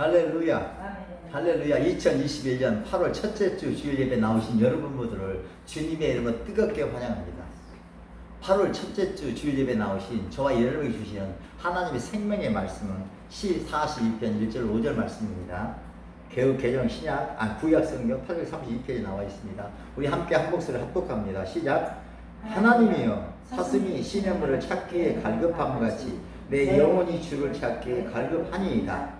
할렐루야. 할렐루야. 2021년 8월 첫째 주 주일 예배 나오신 여러분 모두를 주님의 이름으로 뜨겁게 환영합니다. 8월 첫째 주 주일 예배 나오신 저와 여러분이 주시는 하나님의 생명의 말씀은 시 42편 1절 5절 말씀입니다. 개혁 개정 신약 아 구약 성경 832페이지 나와 있습니다. 우리 함께 한 목소리 합독합니다. 시작. 하나님이여 사슴이 시냇물을 찾기에 갈급함 같이 내 영혼이 주를 찾기에 갈급하니이다.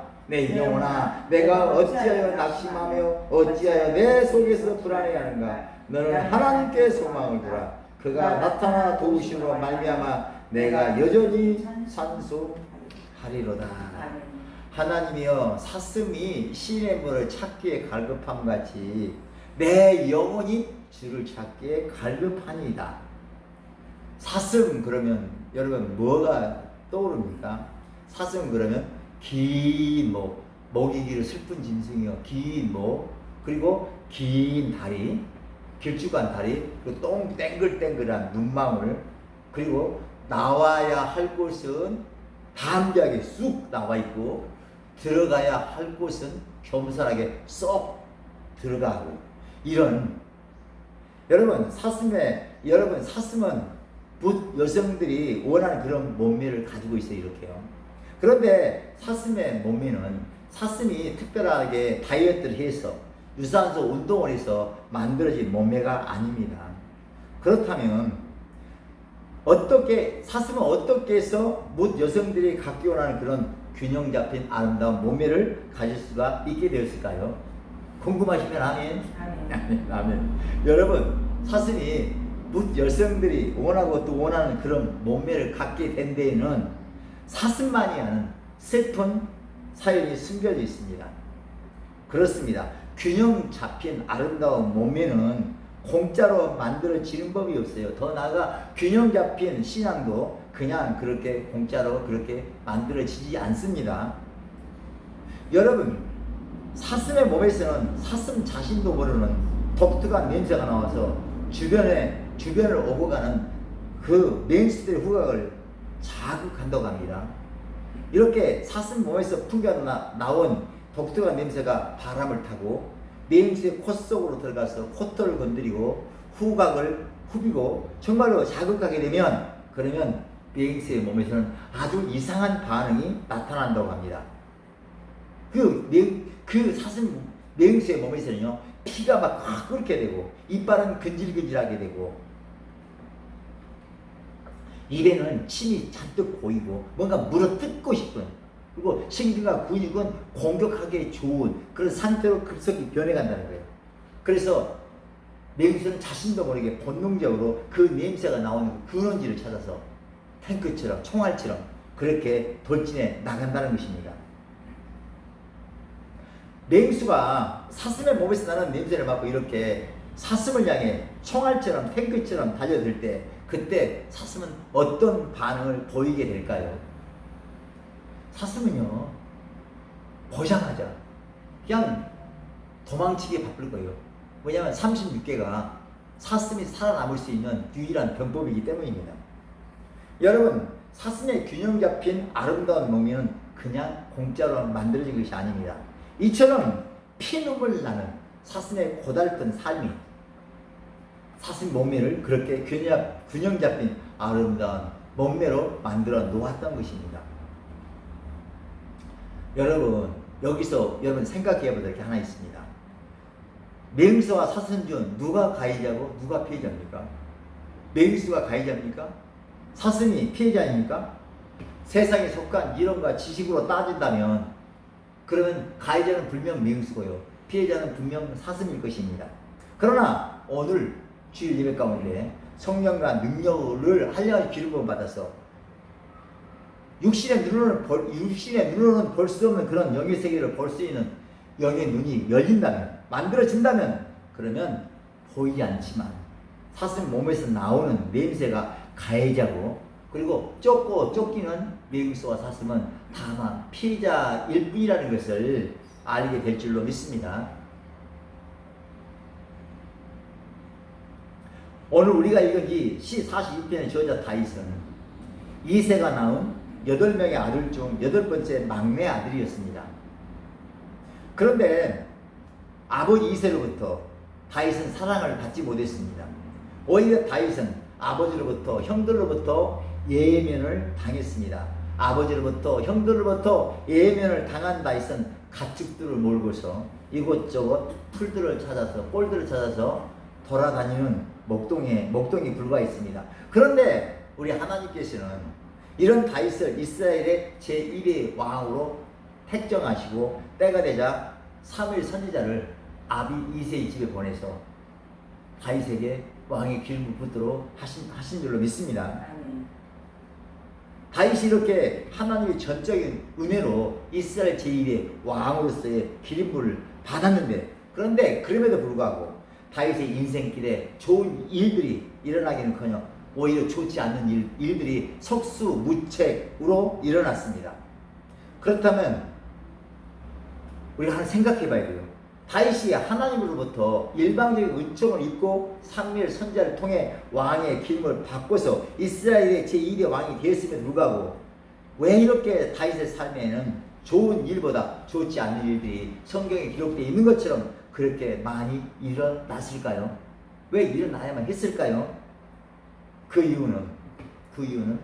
내 영혼아 내가 어찌하여 낙심하며 어찌하여 내 속에서 불안해하는가 너는 하나님께 소망을 두라 그가 나타나 도우심으로 말미암아 내가 여전히 산소하리로다 아멘. 하나님이여 사슴이 시냇물을 찾기에 갈급함 같이 내 영혼이 주를 찾기에 갈급하니이다 사슴 그러면 여러분 뭐가 떠오릅니까? 사슴 그러면 긴 목, 목이 길어 슬픈 짐승이요. 긴 목, 그리고 긴 다리, 길쭉한 다리, 그리고 똥 땡글땡글한 눈망울, 그리고 나와야 할 곳은 담대하게 쑥 나와 있고 들어가야 할 곳은 겸손하게 쏙 들어가고 이런 여러분 사슴의 여러분 사슴은 붓 여성들이 원하는 그런 몸매를 가지고 있어요 이렇게요. 그런데 사슴의 몸매는 사슴이 특별하게 다이어트를 해서 유산소 운동을 해서 만들어진 몸매가 아닙니다. 그렇다면 어떻게 사슴은 어떻게 해서 못 여성들이 갖기 원하는 그런 균형 잡힌 아름다운 몸매를 가질 수가 있게 되었을까요? 궁금하시면 아멘. 아멘. 아멘. 여러분 사슴이 묻 여성들이 원하고 또 원하는 그런 몸매를 갖게 된 데에는 사슴만이 아는 슬픈 사연이 숨겨져 있습니다. 그렇습니다. 균형 잡힌 아름다운 몸매는 공짜로 만들어지는 법이 없어요. 더 나아가 균형 잡힌 신앙도 그냥 그렇게 공짜로 그렇게 만들어지지 않습니다. 여러분, 사슴의 몸에서는 사슴 자신도 모르는 독특한 냄새가 나와서 주변에 주변을 오고 가는 그 맹수들의 후각을 자극한다고 합니다. 이렇게 사슴 몸에서 풍겨 나온 독특한 냄새가 바람을 타고 맹수의 코 속으로 들어가서 코털을 건드리고 후각을 후비고 정말로 자극하게 되면 그러면 맹수의 몸에서는 아주 이상한 반응이 나타난다고 합니다. 그, 맹, 그 사슴 맹수의 몸에서는요 피가 막 끓게 되고 이빨은 근질근질하게 되고 입에는 침이 잔뜩 고이고 뭔가 물어 뜯고 싶은 그리고 신경과 근육은 공격하기에 좋은 그런 상태로 급속히 변해간다는 거예요. 그래서 맹수는 자신도 모르게 본능적으로 그 냄새가 나오는 근원지를 찾아서 탱크처럼 총알처럼 그렇게 돌진해 나간다는 것입니다. 맹수가 사슴의 몸에서 나는 냄새를 맡고 이렇게 사슴을 향해 총알처럼 탱크처럼 달려들 때 그때 사슴은 어떤 반응을 보이게 될까요? 사슴은요 보자마자 그냥 도망치기 바쁠 거예요. 왜냐하면 36개가 사슴이 살아남을 수 있는 유일한 병법이기 때문입니다. 여러분 사슴의 균형 잡힌 아름다운 몸매는 그냥 공짜로 만들어진 것이 아닙니다. 이처럼 피눈물 나는 사슴의 고달픈 삶이 사슴 몸매를 그렇게 균형, 잡힌 아름다운 몸매로 만들어 놓았던 것입니다. 여러분, 여기서 여러분 생각해 게 하나 있습니다. 맹수와 사슴 중 누가 가해자고 누가 피해자입니까? 맹수가 가해자입니까? 사슴이 피해자입니까? 세상에 속한 이론과 지식으로 따진다면 그러면 가해자는 분명 맹수고요. 피해자는 분명 사슴일 것입니다. 그러나 오늘 주일 예배 가운데 성령과 능력을 한량의 기름을 받아서 육신의 눈으로는 볼, 육신의 눈으로는 볼 수 없는 그런 영의 세계를 볼 수 있는 영의 눈이 열린다면 만들어진다면 그러면 보이지 않지만 사슴 몸에서 나오는 냄새가 가해자고 그리고 쫓고 쫓기는 메기스와 사슴은 다만 피해자일 뿐이라는 것을 알게 될 줄로 믿습니다. 오늘 우리가 읽은 이시 42편의 저자 다윗은 이세가 낳은 여덟 명의 아들 중 여덟 번째 막내 아들이었습니다. 그런데 아버지 이세로부터 다윗은 사랑을 받지 못했습니다. 오히려 다윗은 아버지로부터 형들로부터 예면을 당했습니다. 아버지로부터 형들로부터 예면을 당한 다윗은 가축들을 몰고서 이곳저곳 풀들을 찾아서 꼴들을 찾아서 돌아다니는 목동에 목동이 불과했습니다. 그런데 우리 하나님께서는 이런 다윗을 이스라엘의 제1의 왕으로 택정하시고 때가 되자 사무엘 선지자를 아비 이세의 집에 보내서 다윗에게 왕의 기름을 붓도록 하신, 하신 줄로 믿습니다. 다윗이 이렇게 하나님의 전적인 은혜로 이스라엘 제1의 왕으로서의 기름부를 받았는데 그런데 그럼에도 불구하고 다윗의 인생길에 좋은 일들이 일어나기는커녕 오히려 좋지 않는 일, 일들이 속수무책으로 일어났습니다. 그렇다면 우리가 하나 생각해 봐야 돼요. 다윗이 하나님으로부터 일방적인 은총을 입고 상미엘 선자를 통해 왕의 기름을 받고서 이스라엘의 제1의 왕이 되었음에도 불구하고 왜 이렇게 다윗의 삶에는 좋은 일보다 좋지 않은 일들이 성경에 기록되어 있는 것처럼 그렇게 많이 일어났을까요? 왜 일어나야만 했을까요? 그 이유는 그 이유는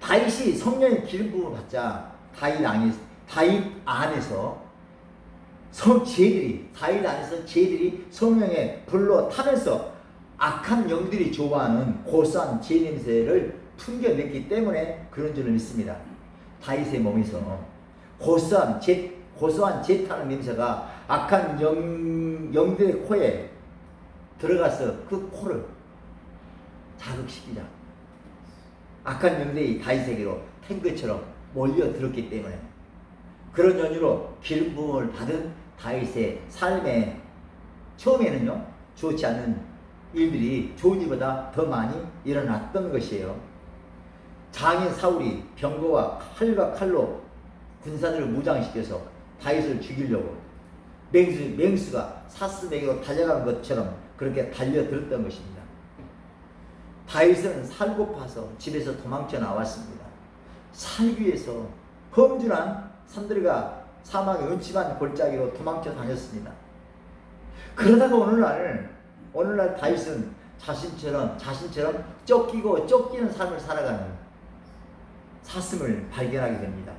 다윗이 성령의 기름 받자 다윗 안에 다윗 안에서 성 죄들이 다윗 안에서 죄들이 성령의 불로 타면서 악한 영들이 좋아하는 고소한 죄 냄새를 풍겨냈기 때문에 그런 줄을 믿습니다. 다윗의 몸에서 고소한 죄 고소한 죄 타는 냄새가 악한 영 영들의 코에 들어가서 그 코를 자극시키자. 악한 영들이 다윗에게로 탱크처럼 몰려들었기 때문에 그런 연유로 기름 부음을 받은 다윗의 삶에 처음에는요 좋지 않은 일들이 좋은 일보다 더 많이 일어났던 것이에요. 장인 사울이 병거와 칼과 칼로 군사들을 무장시켜서 다윗을 죽이려고 맹수, 맹수가 사슴에게로 달려간 것처럼 그렇게 달려들었던 것입니다. 다윗은 살고파서 집에서 도망쳐 나왔습니다. 살기 위해서 험준한 산들과 사막의 음침한 골짜기로 도망쳐 다녔습니다. 그러다가 어느 날 어느 날 다윗은 자신처럼 자신처럼 쫓기고 쫓기는 삶을 살아가는 사슴을 발견하게 됩니다.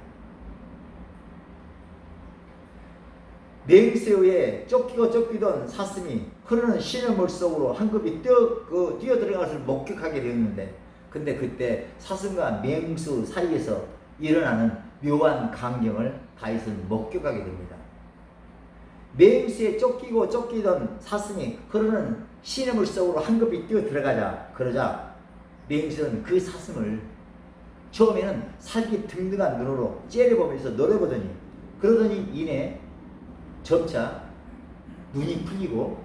맹세우에 쫓기고 쫓기던 사슴이 흐르는 시냇물 속으로 한급이 뛰어, 그, 뛰어 들어간 것을 목격하게 되었는데 근데 그때 사슴과 맹수 사이에서 일어나는 묘한 광경을 다윗은 목격하게 됩니다. 맹수에 쫓기고 쫓기던 사슴이 흐르는 시냇물 속으로 한급이 뛰어 들어가자 그러자 맹수는 그 사슴을 처음에는 살기 등등한 눈으로 째려보면서 노려보더니 그러더니 이내 점차 눈이 풀리고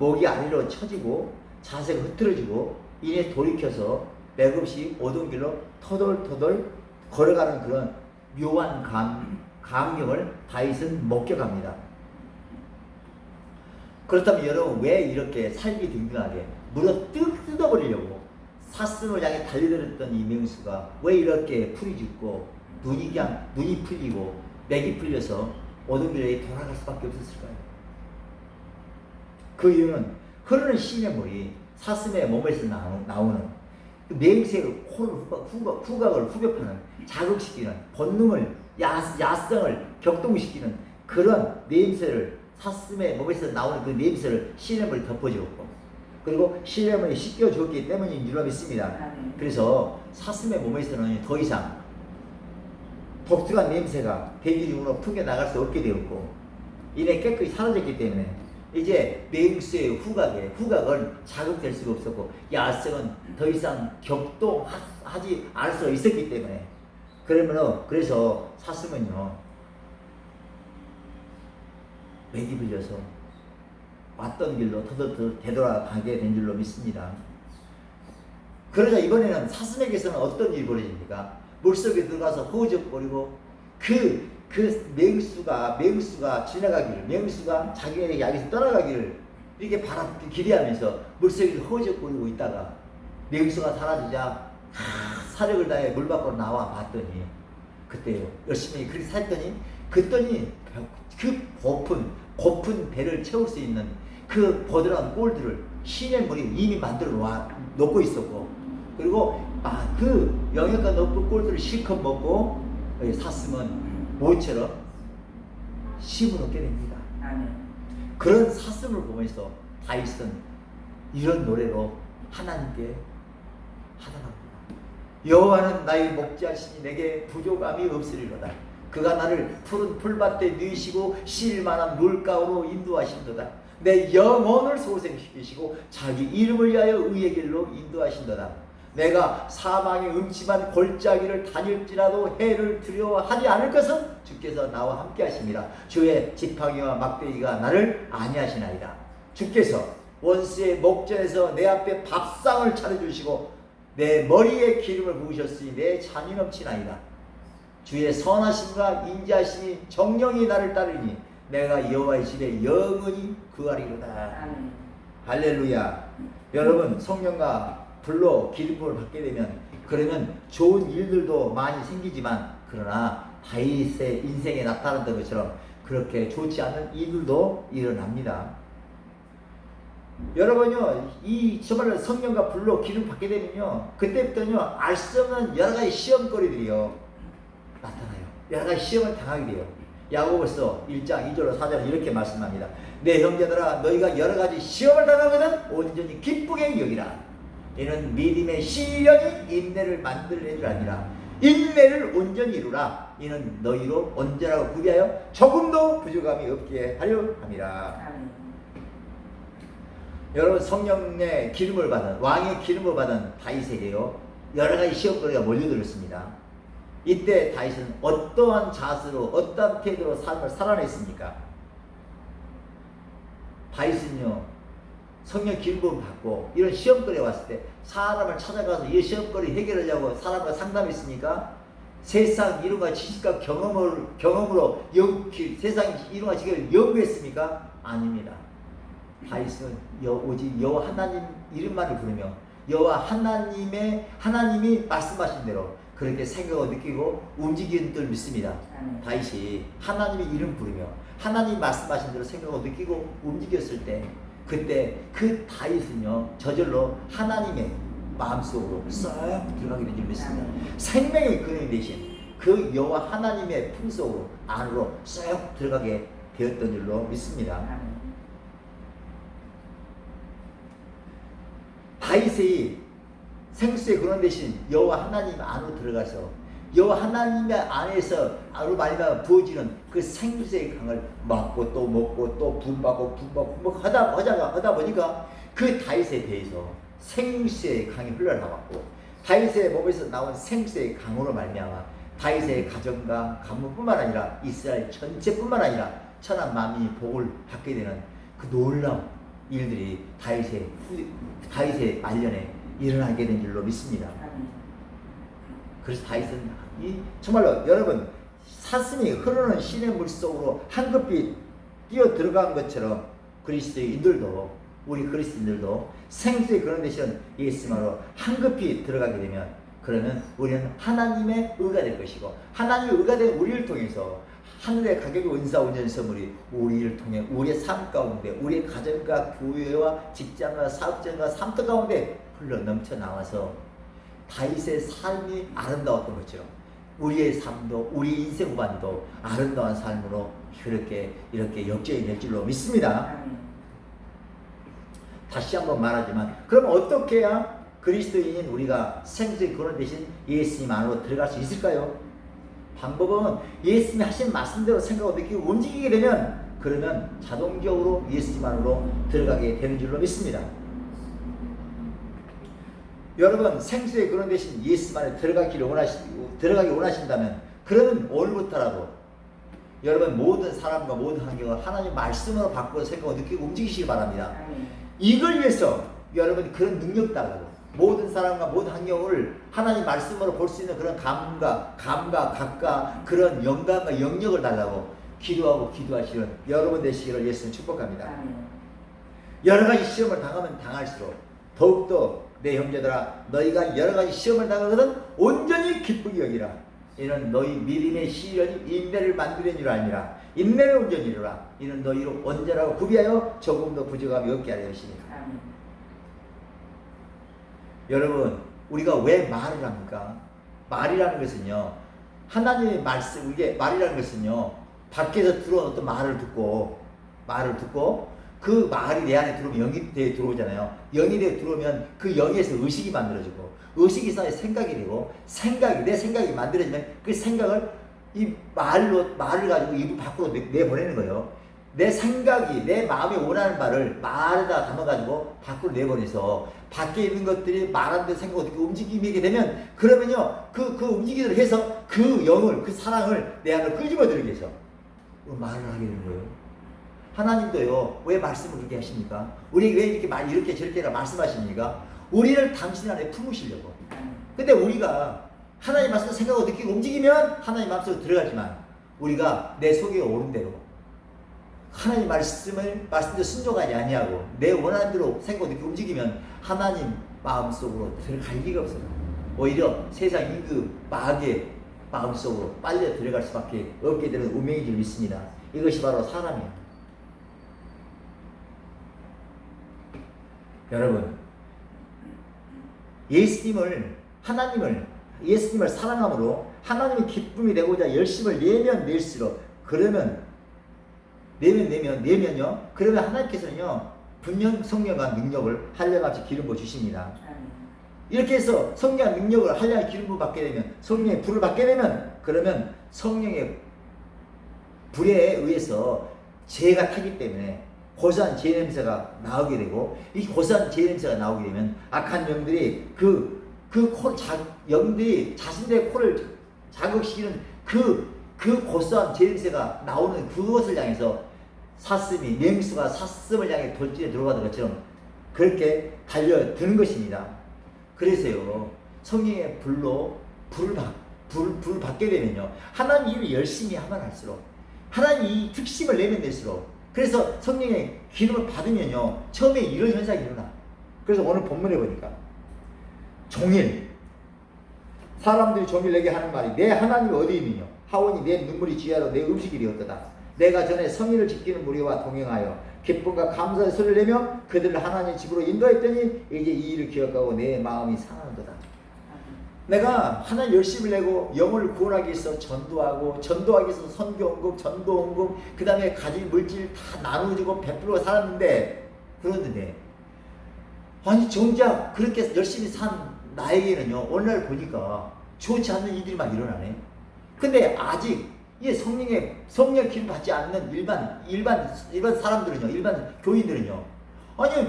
목이 아래로 처지고 자세가 흐트러지고 이내 돌이켜서 맥없이 오던 길로 터덜터덜 걸어가는 그런 묘한 감, 감경을 다윗은 목격합니다. 그렇다면 여러분 왜 이렇게 살기 등등하게 물어 뜯- 뜯어버리려고 사슴을 향해 달려들었던 이 명수가 왜 이렇게 풀이 죽고 눈이 그냥 눈이 풀리고 맥이 풀려서 오던 길에 돌아갈 수밖에 없었을까요? 그 이유는 흐르는 시냇물이 사슴의 몸에서 나오- 나오는 그 맹세를 코를 후각, 후각, 후각을 후벼파는 자극시키는 본능을 야, 야성을 격동시키는 그런 냄새를 사슴의 몸에서 나오는 그 냄새를 시냇물이 덮어주었고 그리고 시냇물이 씻겨주었기 때문인 줄로 믿습니다. 아멘. 그래서 사슴의 몸에서는 더 이상 독특한 냄새가 대기 중으로 풍겨 나갈 수 없게 되었고 이내 깨끗이 사라졌기 때문에 이제 맹수의 후각에 후각은 자극될 수가 없었고 야성은 더 이상 격동하지 않을 수 있었기 때문에 그러면은 그래서 사슴은요 맥이 불려서 왔던 길로 터덜터덜 되돌아가게 된 줄로 믿습니다. 그러자 이번에는 사슴에게서는 어떤 일이 벌어집니까? 물속에 들어가서 허우적거리고 그, 그 맹수가, 맹수가 지나가기를, 맹수가 자기에게 여기서 떠나가기를 이렇게 바람, 기대하면서 물속에 허우적거리고 있다가 맹수가 사라지자 아, 사력을 다해 물 밖으로 나와 봤더니 그때요. 열심히 그렇게 살더니 그랬더니 그 고픈 고픈 배를 채울 수 있는 그 보드라운 꼴들을 신의 물이 이미 만들어 놓고 있었고 그리고 아 그 영양가 높은 꼴들을 실컷 먹고 이 사슴은 모처럼 힘을 얻게 됩니다. 그런 사슴을 보면서 다윗은 이런 노래로 하나님께 하더랍니다. 여호와는 나의 목자시니 내게 부족함이 없으리로다. 그가 나를 푸른 풀밭에 누이시고 쉴만한 물가로 인도하신도다. 내 영혼을 소생시키시고 자기 이름을 위하여 의의 길로 인도하신도다. 내가 사망의 음침한 골짜기를 다닐지라도 해를 두려워하지 않을 것은 주께서 나와 함께 하심이라 주의 지팡이와 막대기가 나를 안위하시나이다 주께서 원수의 목전에서 내 앞에 밥상을 차려주시고 내 머리에 기름을 부으셨으니 내 잔이 넘치나이다 주의 선하심과 인자하심이 정령이 나를 따르니 내가 여호와의 집에 영원히 구하리로다 아멘. 할렐루야. 여러분 성령과 불로 기름을 받게 되면 그러면 좋은 일들도 많이 생기지만 그러나 다윗의 인생에 나타났던 것처럼 그렇게 좋지 않은 일들도 일어납니다. 여러분요 이 정말 성령과 불로 기름 받게 되면요 그때부터는요 알 수 없는 여러 가지 시험거리들이요 나타나요. 여러 가지 시험을 당하게 돼요. 야고보서 1장 2절로 4절 이렇게 말씀합니다. 내 형제들아 너희가 여러 가지 시험을 당하거든 온전히 기쁘게 여기라. 이는 믿음의 시련이 인내를 만들어낸 줄 아니라 인내를 온전히 이루라. 이는 너희로 온전하고 구비하여 조금도 부족함이 없게 하려 함이라. 여러분 성령의 기름을 받은 왕의 기름을 받은 다윗에게요 여러 가지 시험거리가 몰려들었습니다. 이때 다윗은 어떠한 자세로 어떠한 태도로 삶을 살아냈습니까? 다윗은요 성령 기름을 받고 이런 시험거리에 왔을 때 사람을 찾아가서 이 시험거리 해결하려고 사람과 상담했습니까? 세상 이론과 지식과 경험을 경험으로 연, 세상 이론과 지식을 연구했습니까? 아닙니다. 다윗은 여, 오직 여호와 하나님 이름만을 부르며 여호와 하나님의 하나님이 말씀하신 대로 그렇게 생각하고 느끼고 움직이는 줄 믿습니다. 다윗이 하나님의 이름 부르며 하나님 말씀하신 대로 생각하고 느끼고 움직였을 때 그때 그 다윗은요 저절로 하나님의 마음속으로 쏙 들어가게 된줄 믿습니다. 생명의 근원 대신 그 여호와 하나님의 품속으로 안으로 쏙 들어가게 되었던 줄로 믿습니다. 다윗의 생수의 근원 대신 여호와 하나님 안으로 들어가서 여호와 하나님 안에서 아로 말미암아 부어지는 그 생수의 강을 먹고 또 먹고 또 분받고 분받고 분받고 하다 하다가 하다 보니까 그 다윗에 대해서 생수의 강이 흘러나왔고 다윗의 몸에서 나온 생수의 강으로 말미암아 다윗의 가정과 가문뿐만 아니라 이스라엘 전체뿐만 아니라 천한 만민이 복을 받게 되는 그 놀라운 일들이 다윗의 후- 다윗의 말년에 일어나게 된 줄로 믿습니다. 그래서 다윗은 이 정말로 여러분 사슴이 흐르는 시냇 물 속으로 한급히 뛰어 들어간 것처럼 그리스도인들도 우리 그리스도인들도 생수의 그런 대신 예수만으로 한급히 들어가게 되면 그러면 우리는 하나님의 의가 될 것이고 하나님의 의가 된 우리를 통해서 하늘의 가격의 은사 온전 선물이 우리를 통해 우리의 삶 가운데 우리의 가정과 교회와 직장과 사업장과 삶터 가운데 흘러 넘쳐 나와서 다윗의 삶이 아름다웠던 것처럼 우리의 삶도 우리 인생 후반도 아름다운 삶으로 그렇게 이렇게 역전이 될 줄로 믿습니다. 다시 한번 말하지만 그럼 어떻게 해야 그리스도인인 우리가 생수의 근원 대신 예수님 안으로 들어갈 수 있을까요? 방법은 예수님이 하신 말씀대로 생각하고 느끼고 움직이게 되면 그러면 자동적으로 예수님 안으로 들어가게 되는 줄로 믿습니다. 여러분 생수의 근원 대신 예수님 안에 들어가기를 원하시 들어가기 원하신다면 그러면 오늘부터라도 여러분 모든 사람과 모든 환경을 하나님 말씀으로 바꾸어 생각을 느끼고 움직이시기 바랍니다. 이걸 위해서 여러분이 그런 능력 달라고 모든 사람과 모든 환경을 하나님 말씀으로 볼 수 있는 그런 감각, 감각, 각각 그런 영감과 영역을 달라고 기도하고 기도하시는 여러분 되시기를 예수님 축복합니다. 여러 가지 시험을 당하면 당할수록 더욱더 내 형제들아 너희가 여러 가지 시험을 당하거든 온전히 기쁘게 여기라 이는 너희 믿음의 시련이 인내를 만드는 줄 아니라 인내를 온전히 이루라 이는 너희로 온전하고 구비하여 조금도 부족함이 없게 하려 하시니라. 여러분 우리가 왜 말을 합니까? 말이라는 것은요 하나님의 말씀 이게 말이라는 것은요 밖에서 들어온 어떤 말을 듣고 말을 듣고 그 말이 내 안에 들어오면 영이 들어오잖아요. 영이 들어오면 그 영에서 의식이 만들어지고 의식이 쌓여 생각이 되고 생각이 내 생각이 만들어지면 그 생각을 이 말로 말을 가지고 입을 밖으로 내- 내보내는 거예요. 내 생각이 내 마음이 원하는 말을 말에다 담아가지고 밖으로 내보내서 밖에 있는 것들이 말하는 데 생각 어떻게 움직이게 되면 그러면요 그, 그 움직이기를 해서 그 영을 그 사랑을 내 안으로 끄집어들기 위해서. 말을 하게 되는 거예요 하나님도요 왜 말씀을 그렇게 하십니까? 우리 왜 이렇게 말 이렇게 저렇게 말씀하십니까? 우리를 당신 안에 품으시려고. 근데 우리가 하나님 말씀 생각을 느끼고 움직이면 하나님 마음속으로 들어가지만 우리가 내 속에 오른 대로 하나님 말씀을 말씀대로 순종하지 아니하고 내 원하는 대로 생각을 느끼고 움직이면 하나님 마음속으로 들어갈 리가 없어요. 오히려 세상 임금 마귀의 마음속으로 빨려 들어갈 수밖에 없게 되는 운명인 줄 믿습니다. 이것이 바로 사람이에요. 여러분 예수님을 하나님을 예수님을 사랑함으로 하나님의 기쁨이 되고자 열심을 내면 낼수록 그러면 내면 내면 내면요 그러면 하나님께서는요 분명 성령과 능력을 한량같이 기름 부어 주십니다. 이렇게 해서 성령의 능력을 한량의 기름 부어 받게 되면 성령의 불을 받게 되면 그러면 성령의 불에 의해서 죄가 타기 때문에 고소한 죄 냄새가 나오게 되고 이 고소한 죄 냄새가 나오게 되면 악한 영들이 그그 영들이 자신들의 코를 자극시키는 그, 그 고소한 죄 냄새가 나오는 그것을 향해서 사슴이 맹수가 사슴을 향해 돌진에 들어가는 것처럼 그렇게 달려드는 것입니다. 그래서요 성령의 불로 불을 받, 불, 불을 받게 되면요 하나님 일을 열심히 하면 할수록 하나님 이 특심을 내면 될수록 그래서 성령의 기름을 받으면요 처음에 이런 현상이 일어나. 그래서 오늘 본문에 보니까 종일 사람들이 종일 내게 하는 말이 내 하나님이 어디 있느냐? 하오니 내 눈물이 지하로 내 음식이 되었다. 내가 전에 성의를 지키는 무리와 동행하여 기쁨과 감사의 소리를 내며 그들을 하나님 집으로 인도했더니 이제 이 일을 기억하고 내 마음이 상하는도다 내가 하나님 열심을 내고 영혼을 구원하기 위해서 전도하고 전도하기 위해서 선교원금 전도원금 그 다음에 가진 물질 다 나눠주고 베풀어 살았는데 그러는데 아니 정작 그렇게 열심히 산 나에게는요 오늘날 보니까 좋지 않는 일들이 막 일어나네. 근데 아직 이 성령의 성령 기름 받지 않는 일반 일반 일반 사람들은요 일반 교인들은요 아니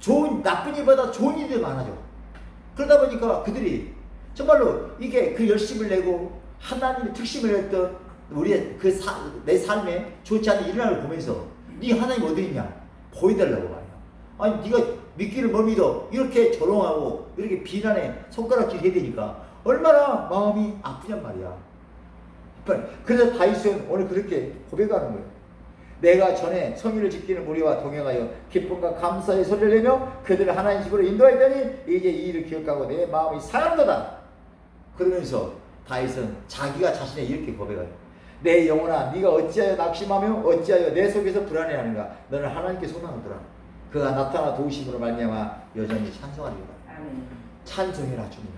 좋은 나쁜 일보다 좋은 일들이 많아져. 그러다 보니까 그들이 정말로 이게 그 열심을 내고 하나님의 특심을 했던 우리의 그 내 삶에 좋지 않은 일어나를 보면서 네 하나님 어디 있냐 보여달라고 말이야. 아니 네가 믿기를 못 믿어 이렇게 조롱하고 이렇게 비난에 손가락질 해야 되니까 얼마나 마음이 아프냔 말이야. 그래서 다윗은 오늘 그렇게 고백하는 거예요. 내가 전에 성의를 지키는 무리와 동행하여 기쁨과 감사의 소리를 내며 그들을 하나님 집으로 인도했더니 이제 이 일을 기억하고 내 마음이 상한도다. 그러면서 다윗은 자기가 자신의 이렇게 고백해요. 내 영혼아 네가 어찌하여 낙심하며 어찌하여 내 속에서 불안해하는가 너는 하나님께 소망하더라. 그가 나타나 도우심으로 말미암아 여전히 찬송하리로다. 아멘. 찬송해라 주님.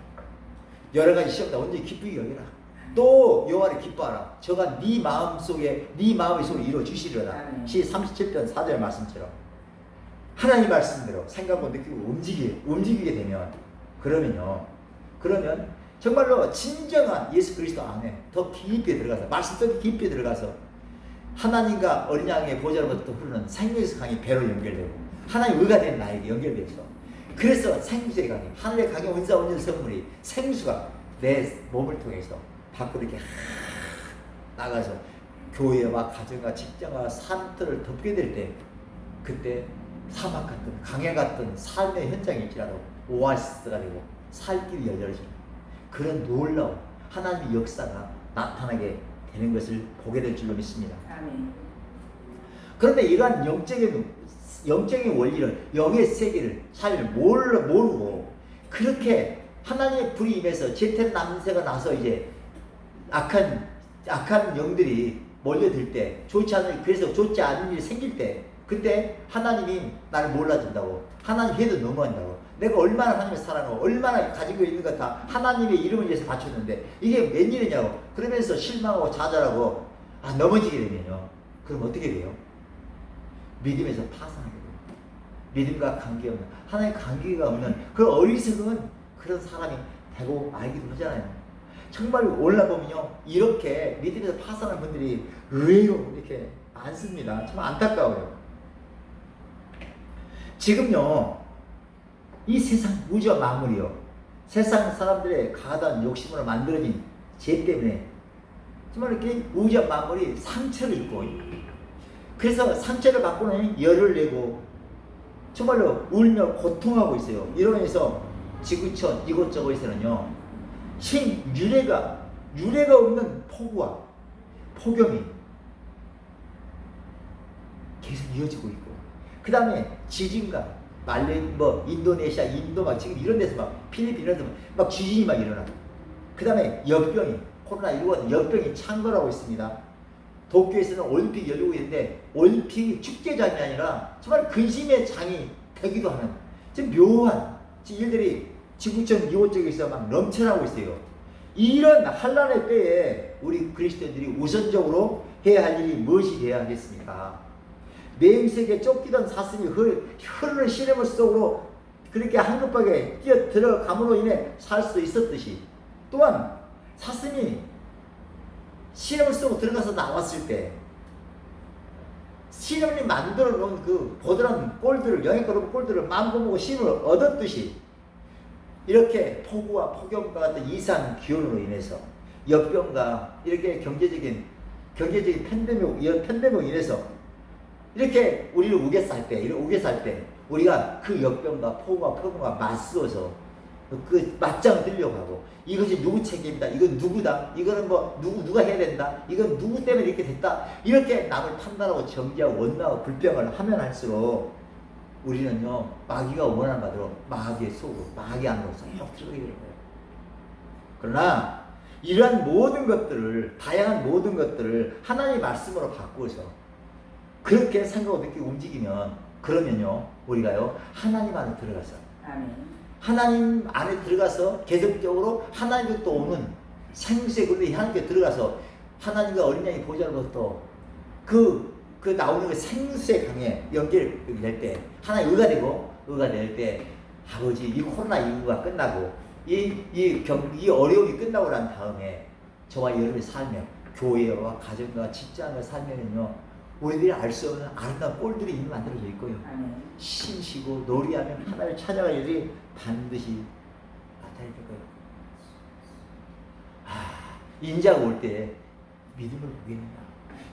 여러 가지 시험다 언제 기쁘게 여기라. 또 여호와를 기뻐하라. 저가 네 마음 속에 네 마음의 소리 이루어. 아멘. 시 37편 4절 말씀처럼 하나님 말씀대로 생각하고 느끼고 움직이 움직이게 되면 그러면요. 그러면 정말로 진정한 예수 그리스도 안에 더 깊이 들어가서 말씀 속에 깊이 들어가서 하나님과 어린 양의 보좌로부터 흐르는 생명의 강이 배로 연결되고 하나님 의가 된 나에게 연결돼서 그래서 생수의 강이 하늘의 강의 원사 원전 선물이 생수가 내 몸을 통해서 밖으로 이렇게 나가서 교회와 가정과 직장과 삶들을 덮게 될 때 그때 사막 같은 강해 같은 삶의 현장일지라도 오아시스가 되고 살 길이 열려지는 그런 놀라운 하나님의 역사가 나타나게 되는 것을 보게 될 줄로 믿습니다. 아멘. 그런데 이러한 영적인 영적인 원리를 영의 세계를 잘 모르, 모르고 그렇게 하나님의 불이 임해서 제텐 남새가 나서 이제 악한 악한 영들이 몰려들 때 좋지 않은 그래서 좋지 않은 일이 생길 때 그때 하나님이 나를 몰라준다고 하나님 해도 넘어간다고 내가 얼마나 하나님을 사랑하고 얼마나 가지고 있는 것 다 하나님의 이름을 위해서 바쳤는데 이게 웬일이냐고 그러면서 실망하고 좌절하고 아 넘어지게 되면요 그럼 어떻게 돼요? 믿음에서 파산하게 돼요. 믿음과 관계없는 하나님 관계가 없는 그 어리석은 그런 사람이 되고 말기도 하잖아요. 정말 올라보면요 이렇게 믿음에서 파산한 분들이 의외로 이렇게 많습니다. 참 안타까워요. 지금요 이 세상 우주와 만물이요 세상 사람들의 가다한 욕심으로 만들어진 죄 때문에 정말 이렇게 우주와 만물이 상처를 입고 그래서 상처를 받고는 열을 내고 정말로 울며 고통하고 있어요. 이러면서 지구촌 이곳저곳에서는요 신 유래가 유래가 없는 폭우와 폭염이 계속 이어지고 있고 그 다음에 지진과 말레 뭐 인도네시아 인도 막 지금 이런 데서 막 필리핀 이런 데서 막 지진이 막 일어나고 그 다음에 역병이 코로나 19 같은 역병이 창궐하고 있습니다. 도쿄에서는 올림픽 열리고 있는데 올림픽이 축제장이 아니라 정말 근심의 장이 되기도 하는 지금 묘한 지금 일들이 지구촌 이곳저곳에서 막 넘쳐나고 있어요. 이런 한란의 때에 우리 그리스도인들이 우선적으로 해야 할 일이 무엇이 되어야 하겠습니까? 매임색에 쫓기던 사슴이 흐, 흐르는 시냇물 속으로 그렇게 한급하게 뛰어 들어감으로 인해 살 수 있었듯이 또한 사슴이 시름을 쓰고 들어가서 나왔을 때 시름이 만들어 놓은 그 보드란 꼴들을 영양가로 꼴들을 마음껏 먹고 힘을 얻었듯이 이렇게 폭우와 폭염과 같은 이상 기온으로 인해서 역병과 이렇게 경제적인 경제적인 팬데믹 이런 팬데믹으로 인해서 이렇게 우리를 우겨 쌀 때 이렇게 우겨 쌀 때 우리가 그 역병과 폭우와 폭염과 맞서서 그 맞짱을 뜨려고 하고 이것이 누구 책임이다 이건 누구다 이거는 뭐 누구 누가 해야 된다 이건 누구 때문에 이렇게 됐다 이렇게 남을 판단하고 정지하고 원나고 불평을 하면 할수록 우리는요 마귀가 원하는 바대로 마귀의 속으로 마귀 안으로 쏙 들어가게 되는 거예요. 그러나 이러한 모든 것들을 다양한 모든 것들을 하나님의 말씀으로 바꾸어서 그렇게 생각하고 느끼고 움직이면 그러면요 우리가요 하나님 안에 들어가서 아멘. 하나님 안에 들어가서 계속적으로 하나님께 또 오는 생수의 근래 하나님께 들어가서 하나님과 어린 양이 보좌로 것도 그, 그 나오는 그 생수의 강에 연결될 때 하나님 의가 되고 의가 될 때 아버지 이 코로나 19가 끝나고 이, 이, 경, 이 어려움이 끝나고 난 다음에 저와 여러분의 삶에 교회와 가정과 직장과 삶에는요 우리들이 알 수 없는 아름다운 꼴들이 이미 만들어져 있고요. 신시고 놀이하면 하나님을 찾아갈 일이 반드시 나타날 거예요. 아, 인자가 올 때 믿음을 보겠는가?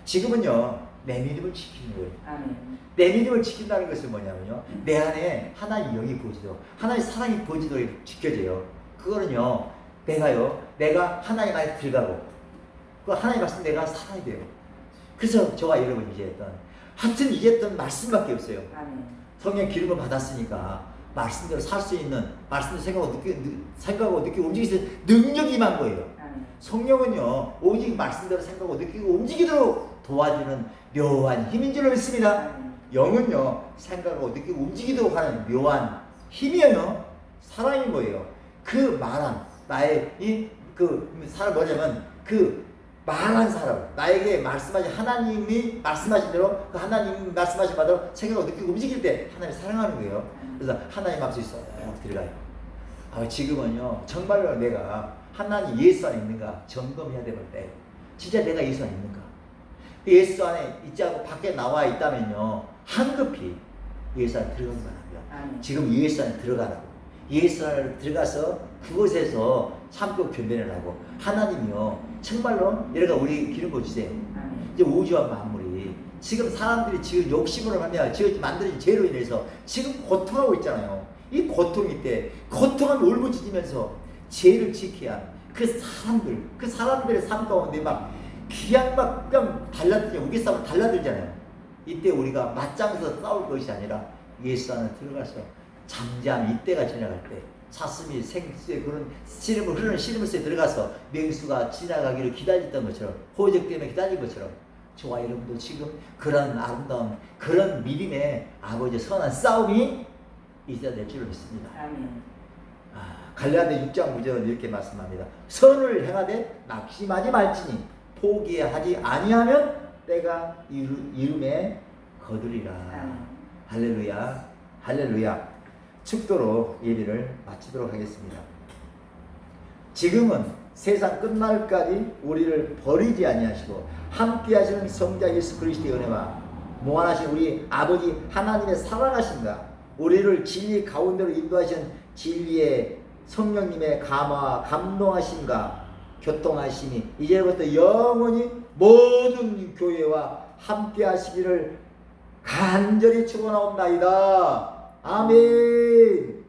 지금은요, 내 믿음을 지키는 거예요. 아멘. 내 믿음을 지킨다는 것은 뭐냐면요, 내 안에 하나님 영이 부어지도록, 하나님 사랑이 부어지도록 지켜져요. 그거는요, 내가요, 내가 하나님 안에 들어가고, 그 하나님 말씀 내가 살아야 돼요. 그래서 저와 여러분 이제 했던, 하여튼 이제 했던 말씀밖에 없어요. 아멘. 성령 기름을 받았으니까 말씀대로 살 수 있는 말씀대로 생각하고 느끼, 느, 생각하고 느끼고 움직일 수 있는 능력이 임한 거예요. 아멘. 성령은요 오직 말씀대로 생각하고 느끼고 움직이도록 도와주는 묘한 힘인 줄로 믿습니다. 아멘. 영은요 생각하고 느끼고 움직이도록 하는 묘한 힘이에요. 사랑인 거예요. 그 말한 나의 이그 사람 뭐냐면 그 말한 사람 나에게 말씀하신 하나님이 말씀하신 대로 그 하나님 말씀하신 바대로 생각하고 느끼고 움직일 때 하나님 사랑하는 거예요. 그래서 하나님 앞에 쏙 들어가요. 아, 지금은요 정말로 내가 하나님 예수 안에 있는가 점검해야 될때 진짜 내가 예수 안에 있는가 예수 안에 있지 않고 밖에 나와 있다면요 한급히 예수 안에 바랍니다. 아멘. 지금 예수 안에 들어가라고. 예수 안에 들어가서 그곳에서 참고 변변을 하고 하나님이요 정말로 여러가 우리 기름 부어주세요. 이제 우주와 만물이 지금 사람들이 지금 욕심으로 하며 지금 만들어진 죄로 인해서 지금 고통하고 있잖아요. 이 고통일 때 고통하면 울부짖으면서 죄를 지켜야 그 사람들 그 사람들의 삶 가운데 막 그냥 막병 달라들지 우리 싸움 달라들잖아요. 이때 우리가 맞짱에서 싸울 것이 아니라 예수 안에 들어가서 잠잠 이때가 지나갈 때 사슴이 생수에 그런 씨름을 흐르는 속에 들어가서 맹수가 지나가기를 기다렸던 것처럼 호적 때문에 기다린 것처럼 저와 여러분도 지금 그런 아름다운 그런 믿음의 아버지 선한 싸움이 있어야 될 줄을 믿습니다. 아멘. 아, 갈라데 6장 9절은 이렇게 말씀합니다. 선을 행하되 낙심하지 말지니 포기하지 아니하면 때가 이루, 이름에 거두리라. 아멘. 할렐루야. 할렐루야. 축도로 예배를 마치도록 하겠습니다. 지금은 세상 끝날까지 우리를 버리지 아니하시고 함께 하시는 성자 예수 그리스도의 은혜와 무한하신 우리 아버지 하나님의 사랑하심과 우리를 진리 가운데로 인도하시는 진리의 성령님의 감화 감동하심과 교통하심이 이제부터 영원히 모든 교회와 함께 하시기를 간절히 축원하옵나이다. 아멘.